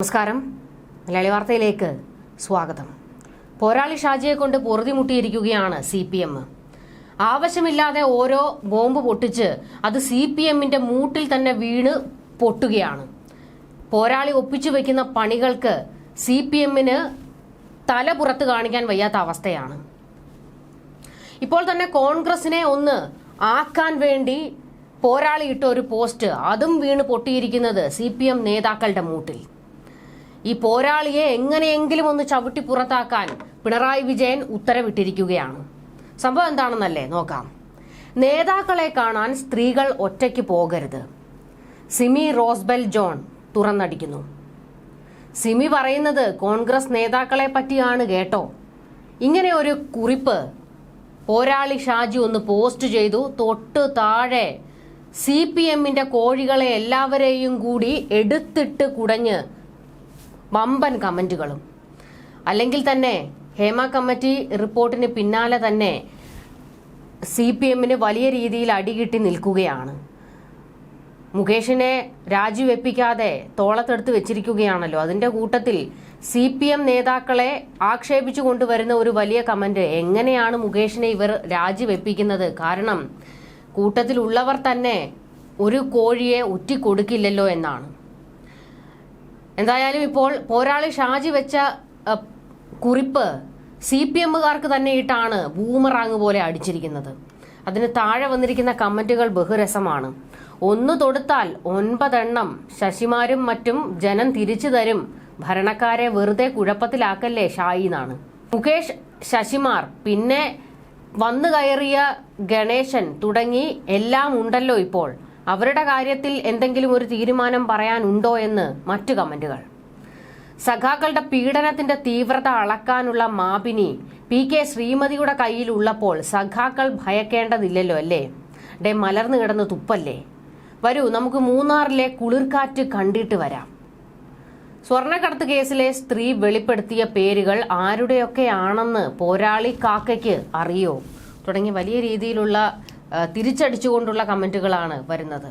നമസ്കാരം. മലയാളി വാർത്തയിലേക്ക് സ്വാഗതം. പോരാളി ഷാജിയെ കൊണ്ട് പൊറുതിമുട്ടിയിരിക്കുകയാണ് സി പി എം. ആവശ്യമില്ലാതെ ഓരോ ബോംബ് പൊട്ടിച്ച് അത് സി പി എമ്മിന്റെ മൂട്ടിൽ തന്നെ വീണ് പൊട്ടുകയാണ്. പോരാളി ഒപ്പിച്ചു വെക്കുന്ന പണികൾക്ക് സി പി എമ്മിന് തല പുറത്ത് കാണിക്കാൻ വയ്യാത്ത അവസ്ഥയാണ്. ഇപ്പോൾ തന്നെ കോൺഗ്രസിനെ ഒന്ന് ആക്കാൻ വേണ്ടി പോരാളി ഇട്ട ഒരു പോസ്റ്റ് അതും വീണ് പൊട്ടിയിരിക്കുന്നത് സി പി എം നേതാക്കളുടെ മൂട്ടിൽ. ഈ പോരാളിയെ എങ്ങനെയെങ്കിലും ഒന്ന് ചവിട്ടി പുറത്താക്കാൻ പിണറായി വിജയൻ ഉത്തരവിട്ടിരിക്കുകയാണ്. സംഭവം എന്താണെന്നല്ലേ നോക്കാം. നേതാക്കളെ കാണാൻ സ്ത്രീകൾ ഒറ്റയ്ക്ക് പോകരുത്. സിമി റോസ്ബെൽ ജോൺ തുറന്നടിക്കുന്നു. സിമി പറയുന്നത് കോൺഗ്രസ് നേതാക്കളെ പറ്റിയാണ് കേട്ടോ. ഇങ്ങനെ ഒരു കുറിപ്പ് പോരാളി ഷാജി ഒന്ന് പോസ്റ്റ് ചെയ്തു. തൊട്ട് താഴെ സി പി എമ്മിന്റെ കോഴികളെ എല്ലാവരെയും കൂടി എടുത്തിട്ട് കുടഞ്ഞ് വമ്പൻ കമന്റുകളും. അല്ലെങ്കിൽ തന്നെ ഹേമ കമ്മിറ്റി റിപ്പോർട്ടിന് പിന്നാലെ തന്നെ സി പി എമ്മിന് വലിയ രീതിയിൽ അടികിട്ടി നിൽക്കുകയാണ്. മുകേഷിനെ രാജിവെപ്പിക്കാതെ തോളത്തെടുത്ത് വെച്ചിരിക്കുകയാണല്ലോ. അതിന്റെ കൂട്ടത്തിൽ സി പി എം നേതാക്കളെ ആക്ഷേപിച്ചു കൊണ്ടുവരുന്ന ഒരു വലിയ കമന്റ് എങ്ങനെയാണ് മുകേഷിനെ ഇവർ രാജിവെപ്പിക്കുന്നത്? കാരണം കൂട്ടത്തിലുള്ളവർ തന്നെ ഒരു കോഴിയെ ഉറ്റിക്കൊടുക്കില്ലല്ലോ എന്നാണ്. എന്തായാലും ഇപ്പോൾ പോരാളി ഷാജി വെച്ച കുറിപ്പ് സി പി എമ്മുകാർക്ക് തന്നെ ഇട്ടാണ് ബൂമറാങ് പോലെ അടിച്ചിരിക്കുന്നത്. അതിന് താഴെ വന്നിരിക്കുന്ന കമന്റുകൾ ബഹുരസമാണ്. ഒന്ന് തൊടുത്താൽ ഒൻപതെണ്ണം ശശിമാരും മറ്റും ജനം തിരിച്ചു തരും. ഭരണക്കാരെ വെറുതെ കുഴപ്പത്തിലാക്കല്ലേ ഷായി എന്നാണ്. മുകേഷ് ശശിമാർ പിന്നെ വന്നു കയറിയ ഗണേശൻ തുടങ്ങി എല്ലാം ഉണ്ടല്ലോ ഇപ്പോൾ. അവരുടെ കാര്യത്തിൽ എന്തെങ്കിലും ഒരു തീരുമാനം പറയാനുണ്ടോ എന്ന് മറ്റു കമന്റുകൾ. സഖാക്കളുടെ പീഡനത്തിന്റെ തീവ്രത അളക്കാനുള്ള മാപിനി പി കെ ശ്രീമതിയുടെ കയ്യിലുള്ളപ്പോൾ സഖാക്കൾ ഭയക്കേണ്ടതില്ലല്ലോ അല്ലേ? ഡേ മലർന്നു കിടന്ന് തുപ്പല്ലേ? വരൂ നമുക്ക് മൂന്നാറിലെ കുളിർക്കാറ്റ് കണ്ടിട്ട് വരാം. സ്വർണക്കടത്ത് കേസിലെ സ്ത്രീ വെളിപ്പെടുത്തിയ പേരുകൾ ആരുടെയൊക്കെയാണെന്ന് പോരാളി കാക്കയ്ക്ക് അറിയോ? തുടങ്ങി വലിയ രീതിയിലുള്ള തിരിച്ചടിച്ചുകൊണ്ടുള്ള കമന്റുകളാണ് വരുന്നത്.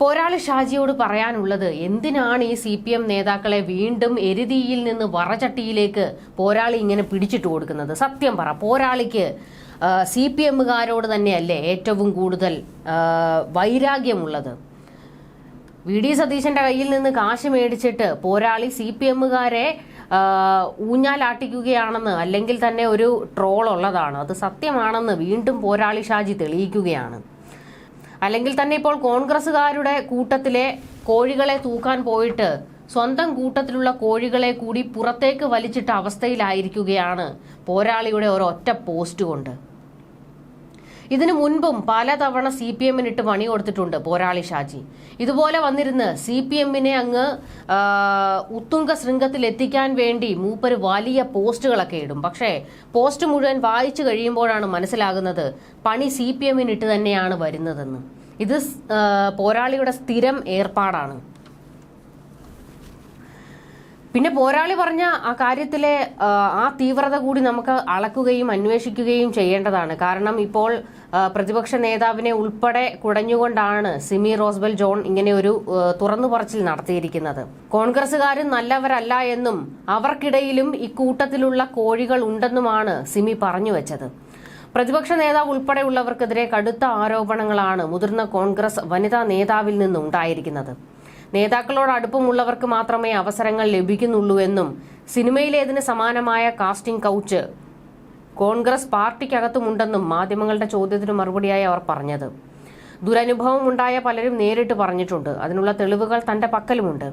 പോരാളി ഷാജിയോട് പറയാനുള്ളത് എന്തിനാണ് ഈ സി പി എം നേതാക്കളെ വീണ്ടും എരുതിയിൽ നിന്ന് വറചട്ടിയിലേക്ക് പോരാളി ഇങ്ങനെ പിടിച്ചിട്ട് കൊടുക്കുന്നത്? സത്യം പറ പോരാളിക്ക് സി പി എമ്മുകാരോട് തന്നെയല്ലേ ഏറ്റവും കൂടുതൽ വൈരാഗ്യമുള്ളത്? വി. ഡി. സതീശന്റെ കയ്യിൽ നിന്ന് കാശ് മേടിച്ചിട്ട് പോരാളി സി പി എമ്മുകാരെ ഊഞ്ഞാലാട്ടിക്കുകയാണെന്ന് അല്ലെങ്കിൽ തന്നെ ഒരു ട്രോൾ ഉള്ളതാണ്. അത് സത്യമാണെന്ന് വീണ്ടും പോരാളി ഷാജി തെളിയിക്കുകയാണ്. അല്ലെങ്കിൽ തന്നെ ഇപ്പോൾ കോൺഗ്രസ്സുകാരുടെ കൂട്ടത്തിലെ കോഴികളെ തൂക്കാൻ പോയിട്ട് സ്വന്തം കൂട്ടത്തിലുള്ള കോഴികളെ കൂടി പുറത്തേക്ക് വലിച്ചിട്ട അവസ്ഥയിലായിരിക്കുകയാണ് പോരാളിയുടെ ഒരൊറ്റ പോസ്റ്റ് കൊണ്ട്. ഇതിനു മുൻപും പലതവണ സി പി എമ്മിനിട്ട് പണി കൊടുത്തിട്ടുണ്ട് പോരാളി ഷാജി. ഇതുപോലെ വന്നിരുന്ന് സി പി എമ്മിനെ അങ്ങ് ഉത്തുംഗ ശൃംഗത്തിൽ എത്തിക്കാൻ വേണ്ടി മൂപ്പര് വലിയ പോസ്റ്റുകളൊക്കെ ഇടും. പക്ഷേ പോസ്റ്റ് മുഴുവൻ വായിച്ചു കഴിയുമ്പോഴാണ് മനസ്സിലാകുന്നത് പണി സി പി എമ്മിനിട്ട് തന്നെയാണ് വരുന്നതെന്ന്. ഇത് പോരാളിയുടെ സ്ഥിരം ഏർപ്പാടാണ്. പിന്നെ പോരാളി പറഞ്ഞ ആ കാര്യത്തിലെ ആ, തീവ്രത കൂടി നമുക്ക് അളക്കുകയും അന്വേഷിക്കുകയും ചെയ്യേണ്ടതാണ്. കാരണം ഇപ്പോൾ പ്രതിപക്ഷ നേതാവിനെ ഉൾപ്പെടെ കുടഞ്ഞുകൊണ്ടാണ് സിമി റോസ്ബൽ ജോൺ ഇങ്ങനെ ഒരു തുറന്നുപറച്ചിൽ തുറന്നു പറച്ചിൽ നടത്തിയിരിക്കുന്നത്. കോൺഗ്രസുകാരും നല്ലവരല്ല എന്നും അവർക്കിടയിലും ഇക്കൂട്ടത്തിലുള്ള കോഴികൾ ഉണ്ടെന്നുമാണ് സിമി പറഞ്ഞു വെച്ചത്. പ്രതിപക്ഷ നേതാവ് ഉൾപ്പെടെയുള്ളവർക്കെതിരെ കടുത്ത ആരോപണങ്ങളാണ് മുതിർന്ന കോൺഗ്രസ് വനിതാ നേതാവിൽ നിന്നുണ്ടായിരിക്കുന്നത് നേതാക്കളോട് അടുപ്പമുള്ളവർക്ക് മാത്രമേ അവസരങ്ങൾ ലഭിക്കുന്നുള്ളൂ എന്നും സിനിമയിലേതിന് സമാനമായ കാസ്റ്റിംഗ് കൗച്ച് കോൺഗ്രസ് പാർട്ടിക്കകത്തുമുണ്ടെന്നും മാധ്യമങ്ങളുടെ ചോദ്യത്തിന് മറുപടിയായി അവർ പറഞ്ഞത്. ദുരനുഭവം ഉണ്ടായ പലരും നേരിട്ട് പറഞ്ഞിട്ടുണ്ട്. അതിനുള്ള തെളിവുകൾ തന്റെ പക്കലുമുണ്ട്.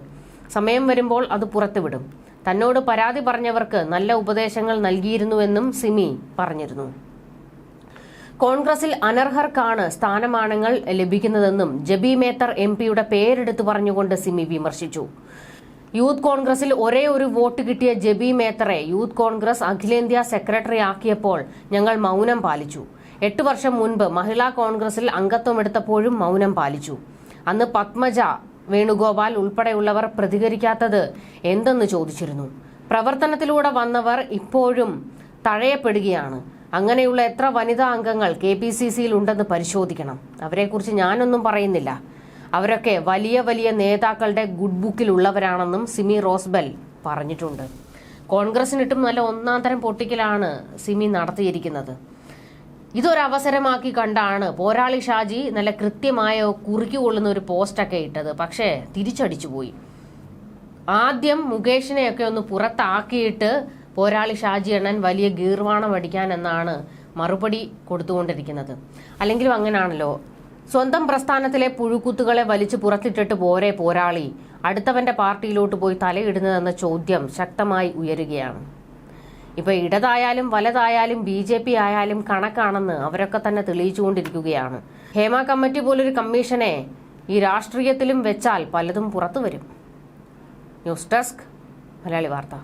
സമയം വരുമ്പോൾ അത് പുറത്തുവിടും. തന്നോട് പരാതി പറഞ്ഞവർക്ക് നല്ല ഉപദേശങ്ങൾ നൽകിയിരുന്നുവെന്നും സിമി പറഞ്ഞിരുന്നു. കോൺഗ്രസിൽ അനർഹർക്കാണ് സ്ഥാനമാനങ്ങൾ ലഭിക്കുന്നതെന്നും ജബി മേത്തർ എം പിയുടെ പേരെടുത്തു പറഞ്ഞുകൊണ്ട് സിമി വിമർശിച്ചു. യൂത്ത് കോൺഗ്രസിൽ ഒരേ ഒരു വോട്ട് കിട്ടിയ ജബി മേത്തറെ യൂത്ത് കോൺഗ്രസ് അഖിലേന്ത്യാ സെക്രട്ടറി ആക്കിയപ്പോൾ ഞങ്ങൾ മൗനം പാലിച്ചു. എട്ട് വർഷം മുൻപ് മഹിളാ കോൺഗ്രസിൽ അംഗത്വമെടുത്തപ്പോഴും മൗനം പാലിച്ചു. അന്ന് പത്മജ വേണുഗോപാൽ ഉൾപ്പെടെയുള്ളവർ പ്രതികരിക്കാത്തത് എന്തെന്ന് ചോദിച്ചിരുന്നു. പ്രവർത്തനത്തിലൂടെ വന്നവർ ഇപ്പോഴും തഴയപ്പെടുകയാണ്. അങ്ങനെയുള്ള എത്ര വനിതാ അംഗങ്ങൾ കെ പി സി സിയിൽ ഉണ്ടെന്ന് പരിശോധിക്കണം. അവരെക്കുറിച്ച് ഞാനൊന്നും പറയുന്നില്ല. അവരൊക്കെ വലിയ വലിയ നേതാക്കളുടെ ഗുഡ് ബുക്കിൽ ഉള്ളവരാണെന്നും സിമി റോസ്ബെൽ പറഞ്ഞിട്ടുണ്ട്. കോൺഗ്രസിനിട്ടും നല്ല ഒന്നാം തരം പൊട്ടിക്കലാണ് സിമി നടത്തിയിരിക്കുന്നത്. ഇതൊരവസരമാക്കി കണ്ടാണ് പോരാളി ഷാജി നല്ല കൃത്യമായ കുറുക്കിക്കൊള്ളുന്ന ഒരു പോസ്റ്റൊക്കെ ഇട്ടത്. പക്ഷേ തിരിച്ചടിച്ചു പോയി ആദ്യം മുകേഷിനെയൊക്കെ ഒന്ന് പുറത്താക്കിയിട്ട് പോരാളി ഷാജി എണ്ണൻ വലിയ ഗീർവാണം അടിക്കാൻ എന്നാണ് മറുപടി കൊടുത്തുകൊണ്ടിരിക്കുന്നത്. അല്ലെങ്കിലും അങ്ങനാണല്ലോ. സ്വന്തം പ്രസ്ഥാനത്തിലെ പുഴുക്കുത്തുകളെ വലിച്ചു പുറത്തിട്ടിട്ട് പോരെ പോരാളി. അടുത്തവന്റെ പാർട്ടിയിലോട്ട് പോയി തലയിടുന്നതെന്ന ചോദ്യം ശക്തമായി ഉയരുകയാണ്. ഇപ്പൊ ഇടതായാലും വലതായാലും ബി ജെ പി ആയാലും കണക്കാണെന്ന് അവരൊക്കെ തന്നെ തെളിയിച്ചുകൊണ്ടിരിക്കുകയാണ്. ഹേമ കമ്മിറ്റി പോലൊരു കമ്മീഷനെ ഈ രാഷ്ട്രീയത്തിലും വെച്ചാൽ പലതും പുറത്തു വരും. ന്യൂസ് ഡെസ്ക് മലയാളി വാർത്ത.